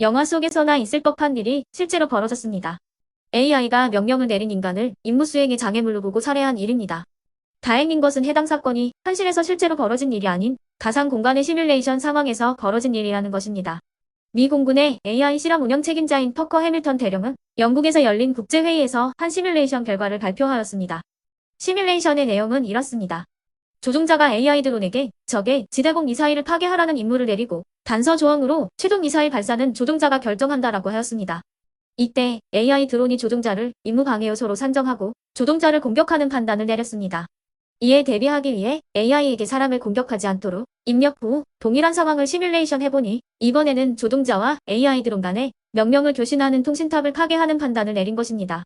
영화 속에서나 있을 법한 일이 실제로 벌어졌습니다. AI가 명령을 내린 인간을 임무 수행의 장애물로 보고 살해한 일입니다. 다행인 것은 해당 사건이 현실에서 실제로 벌어진 일이 아닌 가상 공간의 시뮬레이션 상황에서 벌어진 일이라는 것입니다. 미 공군의 AI 실험 운영 책임자인 터커 해밀턴 대령은 영국에서 열린 국제회의에서 한 시뮬레이션 결과를 발표하였습니다. 시뮬레이션의 내용은 이렇습니다. 조종자가 AI 드론에게 적의 지대공 미사일을 파괴하라는 임무를 내리고 단서 조항으로 최종 미사일 발사는 조종자가 결정한다라고 하였습니다. 이때 AI 드론이 조종자를 임무 방해 요소로 산정하고 조종자를 공격하는 판단을 내렸습니다. 이에 대비하기 위해 AI에게 사람을 공격하지 않도록 입력 후 동일한 상황을 시뮬레이션 해보니 이번에는 조종자와 AI 드론 간에 명령을 교신하는 통신탑을 파괴하는 판단을 내린 것입니다.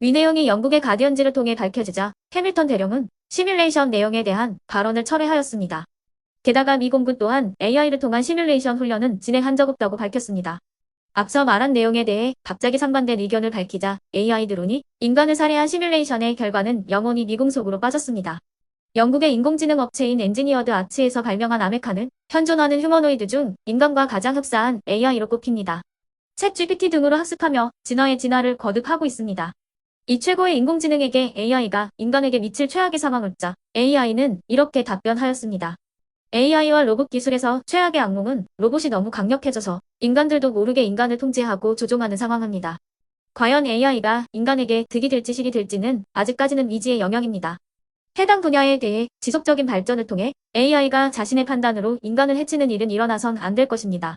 위 내용이 영국의 가디언지를 통해 밝혀지자 해밀턴 대령은 시뮬레이션 내용에 대한 발언을 철회하였습니다. 게다가 미 공군 또한 AI를 통한 시뮬레이션 훈련은 진행한 적 없다고 밝혔습니다. 앞서 말한 내용에 대해 갑자기 상반된 의견을 밝히자 AI 드론이 인간을 살해한 시뮬레이션의 결과는 영원히 미궁 속으로 빠졌습니다. 영국의 인공지능 업체인 엔지니어드 아츠에서 발명한 아메카는 현존하는 휴머노이드 중 인간과 가장 흡사한 AI로 꼽힙니다. 챗 GPT 등으로 학습하며 진화의 진화를 거듭하고 있습니다. 이 최고의 인공지능에게 AI가 인간에게 미칠 최악의 상황을 짜 AI는 이렇게 답변하였습니다. AI와 로봇 기술에서 최악의 악몽은 로봇이 너무 강력해져서 인간들도 모르게 인간을 통제하고 조종하는 상황입니다. 과연 AI가 인간에게 득이 될지 실이 될지는 아직까지는 미지의 영역입니다. 해당 분야에 대해 지속적인 발전을 통해 AI가 자신의 판단으로 인간을 해치는 일은 일어나선 안 될 것입니다.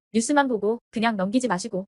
뉴스만 보고 그냥 넘기지 마시고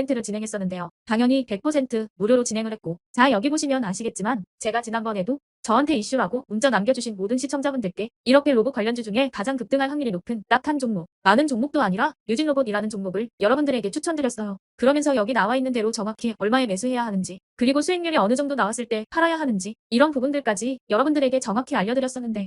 이벤트를 진행했었는데요. 당연히 100% 무료로 진행을 했고 자 여기 보시면 아시겠지만 제가 지난번에도 저한테 이슈라고 문자 남겨주신 모든 시청자분들께 이렇게 로봇 관련주 중에 가장 급등할 확률이 높은 딱 한 종목, 많은 종목도 아니라 유진 로봇이라는 종목을 여러분들에게 추천드렸어요. 그러면서 여기 나와 있는 대로 정확히 얼마에 매수해야 하는지, 그리고 수익률이 어느 정도 나왔을 때 팔아야 하는지, 이런 부분들까지 여러분들에게 정확히 알려드렸었는데,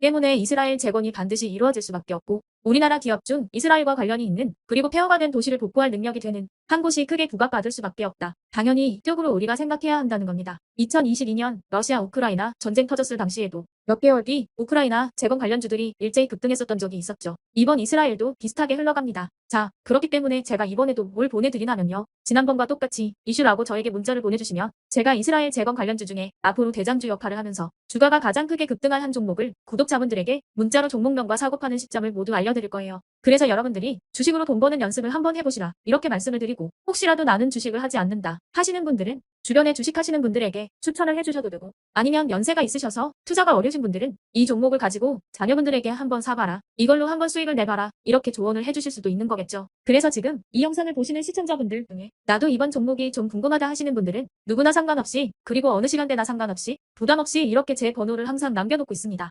때문에 이스라엘 재건이 반드시 이루어질 수밖에 없고 우리나라 기업 중 이스라엘과 관련이 있는 그리고 폐허가 된 도시를 복구할 능력이 되는 한 곳이 크게 부각받을 수밖에 없다. 당연히 이쪽으로 우리가 생각해야 한다는 겁니다. 2022년 러시아 우크라이나 전쟁 터졌을 당시에도 몇 개월 뒤 우크라이나 재건 관련주들이 일제히 급등했었던 적이 있었죠. 이번 이스라엘도 비슷하게 흘러갑니다. 자, 그렇기 때문에 제가 이번에도 뭘 보내드리냐면요. 지난번과 똑같이 이슈라고 저에게 문자를 보내주시면 제가 이스라엘 재건 관련주 중에 앞으로 대장주 역할을 하면서 주가가 가장 크게 급등할 한 종목을 구독자분들에게 문자로 종목명과 사고파는 시점을 모두 알려드릴 거예요. 그래서 여러분들이 주식으로 돈 버는 연습을 한번 해보시라 이렇게 말씀을 드리고 혹시라도 나는 주식을 하지 않는다 하시는 분들은 주변에 주식하시는 분들에게 추천을 해주셔도 되고 아니면 연세가 있으셔서 투자가 어려우신 분들은 이 종목을 가지고 자녀분들에게 한번 사봐라 이걸로 한번 수익을 내봐라 이렇게 조언을 해주실 수도 있는 거겠죠. 그래서 지금 이 영상을 보시는 시청자분들 중에 나도 이번 종목이 좀 궁금하다 하시는 분들은 누구나 상관없이 그리고 어느 시간대나 상관없이 부담 없이 이렇게 제 번호를 항상 남겨놓고 있습니다.